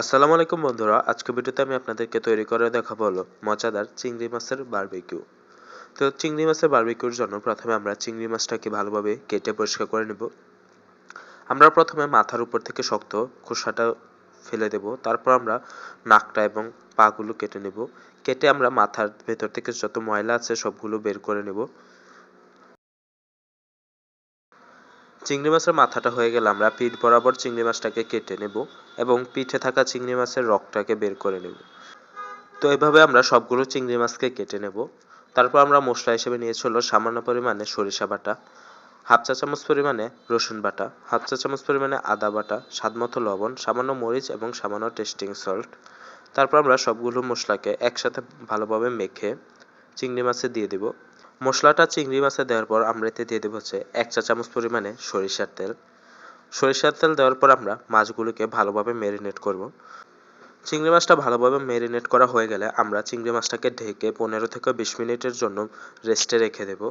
আসসালামু আলাইকুম বন্ধুরা, আজকে ভিডিওতে আমি আপনাদেরকে তৈরি করে দেখাবো হলো মজাদার চিংড়ি মাছের বারবিকিউ তো চিংড়ি মাছের বারবিকিউর জন্য প্রথমে আমরা চিংড়ি মাছটাকে ভালোভাবে কেটে পরিষ্কার করে নেব। আমরা প্রথমে মাথার উপর থেকে শক্ত খোসাটা ফেলে দেব, তারপর আমরা নাকটা এবং পাগুলো কেটে নেব। কেটে আমরা মাথার ভেতর থেকে যত ময়লা আছে সবগুলো বের করে নেব। চিংড়ি মাছের মাথাটা হয়ে গেলে আমরা পিঠ বরাবর চিংড়ি মাছটাকে কেটে নেব এবং পিঠে থাকা চিংড়ি মাছের রকটাকে বের করে নেব। তো এভাবে আমরা সবগুলো চিংড়ি মাছকে কেটে নেব। তারপর আমরা মশলা হিসেবে নিয়েছি হলো সামান্য পরিমাণে সরিষা বাটা, হাফ চা চামচ পরিমাণে রসুন বাটা, হাফ চা চামচ পরিমাণে আদা বাটা স্বাদমতো লবণ, সামান্য মরিচ এবং সামান্য টেস্টিং সল্ট। তারপর আমরা সবগুলো মশলাকে একসাথে ভালোভাবে মেখে চিংড়ি মাছে দিয়ে দেব। মশলাটা চিংড়ি মাছে দেওয়ার পর আমরা এতে দিয়ে দেবো হচ্ছে এক চা চামচ পরিমাণে সরিষার তেল। সরিষার তেল দেওয়ার পর আমরা মাছগুলোকে ভালোভাবে ম্যারিনেট করব। চিংড়ি মাছটা ভালোভাবে ম্যারিনেট করা হয়ে গেলে আমরা চিংড়ি মাছটাকে ঢেকে পনেরো থেকে বিশ মিনিটের জন্য রেস্টে রেখে দেব।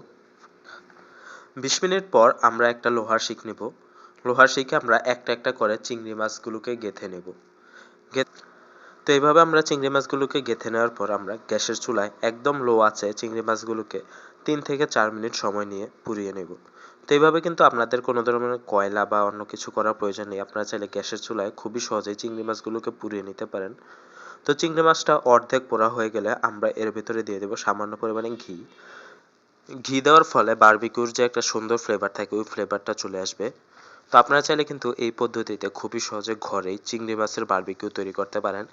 বিশ মিনিট পর আমরা একটা লোহার শিক নেব। লোহার শিকে আমরা একটা একটা করে চিংড়ি মাছগুলোকে গেঁথে নেব। তো এইভাবে আমরা চিংড়ি মাছগুলোকে গেঁথে নেওয়ার পর আমরা গ্যাসের চুলায় একদম লো আছে চিংড়ি মাছগুলোকে তিন থেকে চার মিনিট সময় নিয়ে পুড়িয়ে নেব। তো এইভাবে কিন্তু আপনাদের কোনো ধরনের কয়লা বা অন্য কিছু করার প্রয়োজন নেই। আপনারা চাইলে গ্যাসের চুলায় খুবই সহজেই চিংড়ি মাছগুলোকে পুড়িয়ে নিতে পারেন। তো চিংড়ি মাছটা অর্ধেক পোড়া হয়ে গেলে আমরা এর ভিতরে দিয়ে দেবো সামান্য পরিমাণে ঘি। ঘি দেওয়ার ফলে বারবিকিউর যে একটা সুন্দর ফ্লেভার থাকে, ওই ফ্লেভারটা চলে আসবে। তো আপনারা চাইলে কিন্তু এই পদ্ধতিতে খুবই সহজে ঘরেই চিংড়ি মাছের বারবিকিউ তৈরি করতে পারেন।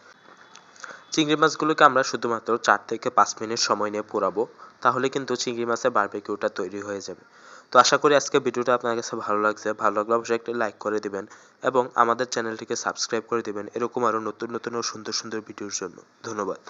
চিংড়ি মাছগুলোকে আমরা শুধুমাত্র চার থেকে পাঁচ মিনিট সময় নিয়ে পোড়াবো, তাহলে কিন্তু চিংড়ি মাছের বারবিকিউটা তৈরি হয়ে যাবে। তো আশা করি আজকে ভিডিওটা আপনার কাছে ভালো লাগছে। ভালো লাগলে অবশ্যই একটা লাইক করে দিবেন এবং আমাদের চ্যানেলটিকে সাবস্ক্রাইব করে দিবেন। এরকম আরও নতুন নতুন ও সুন্দর সুন্দর ভিডিওর জন্য। ধন্যবাদ।